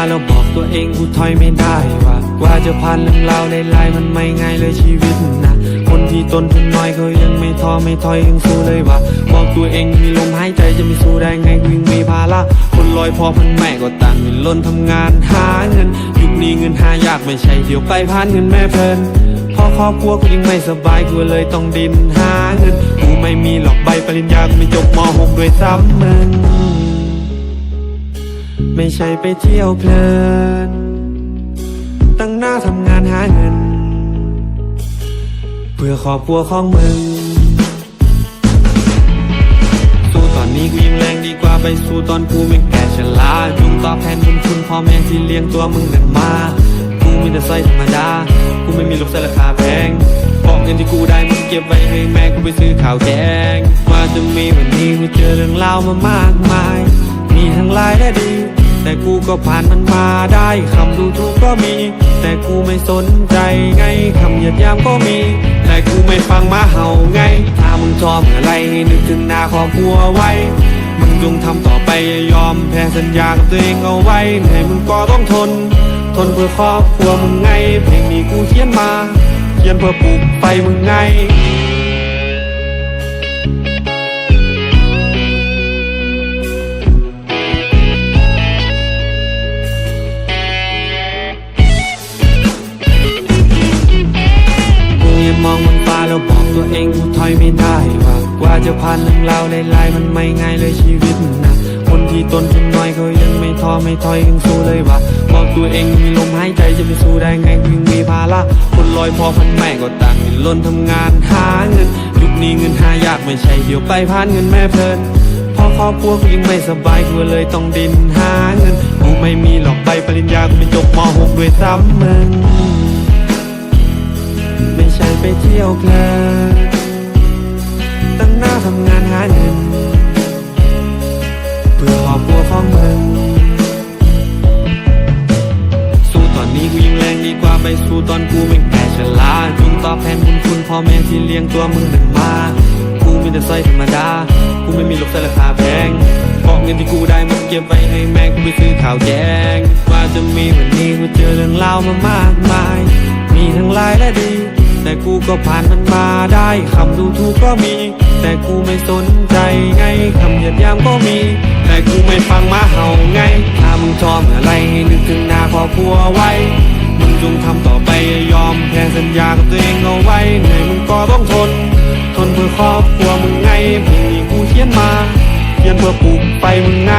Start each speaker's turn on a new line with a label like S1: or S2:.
S1: าแล้วบอกตัวเองกูถอยไม่ได้ว่ากว่าจะผ่านเรื่องราวหลายมันไม่ง่ายเลยชีวิตนะคนที่ตนทุนน้อยก็ยังไม่ท้อไม่ถอยยังสู้เลยว่ะบอกตัวเองมีลมหายใจจะไม่สู้ได้ไงกูยังมีภาระคนลอยพอพันแม่ก็ต่างมีล้นทำงานหาเงินยุคนี้เงินหายากไม่ใช่เดี๋ยวไปผ่านเงินแม่เพลินพอครอบครัวกูยังไม่สบายกูเลยต้องดิ้นหาเงินกูไม่มีหรอกใบปริญญากูไม่จบม .6 ด้วยซ้ำมึง ใช่ไปเที่ยวเพลิน ตั้งหน้าทำงานหาเงิน เพื่อครอบครัวของมึง สู้ตอนนี้กูยังแรงดีกว่าไปสู้ตอนกูไม่แก่ชราจงตอบแทนบุญคุณพ่อแม่ที่เลี้ยงตัวมึงนั่นมา กูมีแต่สร้อยธรรมดา กูไม่มีลูกใส่ราคาแพงบอกเงินที่กูได้มึงเก็บไว้ให้แม่กูไปซื้อข้าวแกงว่าจะมีวันนี้กูเจอเรื่องรามามากมายมีทั้งร้ายและดี แต่กูก็ผ่านมันมาได้คำดูถูกก็มี แต่กูไม่สนใจไงคำหยียดยามก็มี แต่กูไม่ฟังมาเห่าไง ถ้ามึงชอบอะไรให้นึกถึงหน้าครอบครัวไว้ มึงจงทำต่อไปอย่ายอมแพ้สัญญากับตัวเองเอาไว้เหนื่อยมึงก็ต้องทน ทนเพื่อครอบครัวมึงไง เพลงนี้กูเขียนมา เขียนเพื่อปลุกไฟมึงไง แล้วบอกตัวเองกูถอยไม่ได้ว่ากว่าจะผ่านเรื่องราวหลายๆมันไม่ง่ายเลยชีวิตนะคนที่ตนทุนน้อยก็ยังไม่ท้อไม่ถอยยังสู้เลยว่ะบอกตัวเองมีลมหายใจจะไปสู้ได้ไงกูยังมีภาระคนลอยพอพันแม่ก็ต่างมีล้นทำงานหาเงินยุคนี้เงินหายากไม่ใช่เดี๋ยวไปผ่านเงินแม่เพลินพอครอบครัวกูยังไม่สบายกูเลยต้องดิ้นหาเงินกูไม่มีหรอกใบปริญญากูไม่จบม .6 ด้วยซ้ำมึง ไปเที่ยวเพลินตั้งหน้าทำงานหาเงินเพื่อครอบครัวของมึง สู้ตอนนี้กูยังแรงดีกว่าไปสู้ตอนกูไม่แก่ชราจงตอบแทนบุญคุณพ่อแม่ที่เลี้ยงตัวมึงหนั่นมากูมีแต่สร้อยธรรมดา กูไม่มีลูกใส่ราคาแพงบอกเงินที่กูได้มึงเก็บไว้ให้แม่กูไปซื้อข้าวแกงว่าจะมีวันนี้กูเจอเรื่องรามามากมาย มีทั้งร้ายและดี แต่กูก็ผ่านมันมาได้ คำดูถูกก็มี แต่กูไม่สนใจไง คำเหยียดยามก็มี แต่กูไม่ฟังมาเห่าไง ถ้ามึงชอบอะไรให้นึกถึงหน้าครอบครัวไว้ มึงจงทำต่อไปอย่ายอมแพ้สัญญากับตัวเองเอาไว้เหนื่อยมึงก็ต้องทน ทนเพื่อครอบครัวมึงไงเพลงนี้กูเขียนมาเขียนเพื่อปลุกไฟมึงไง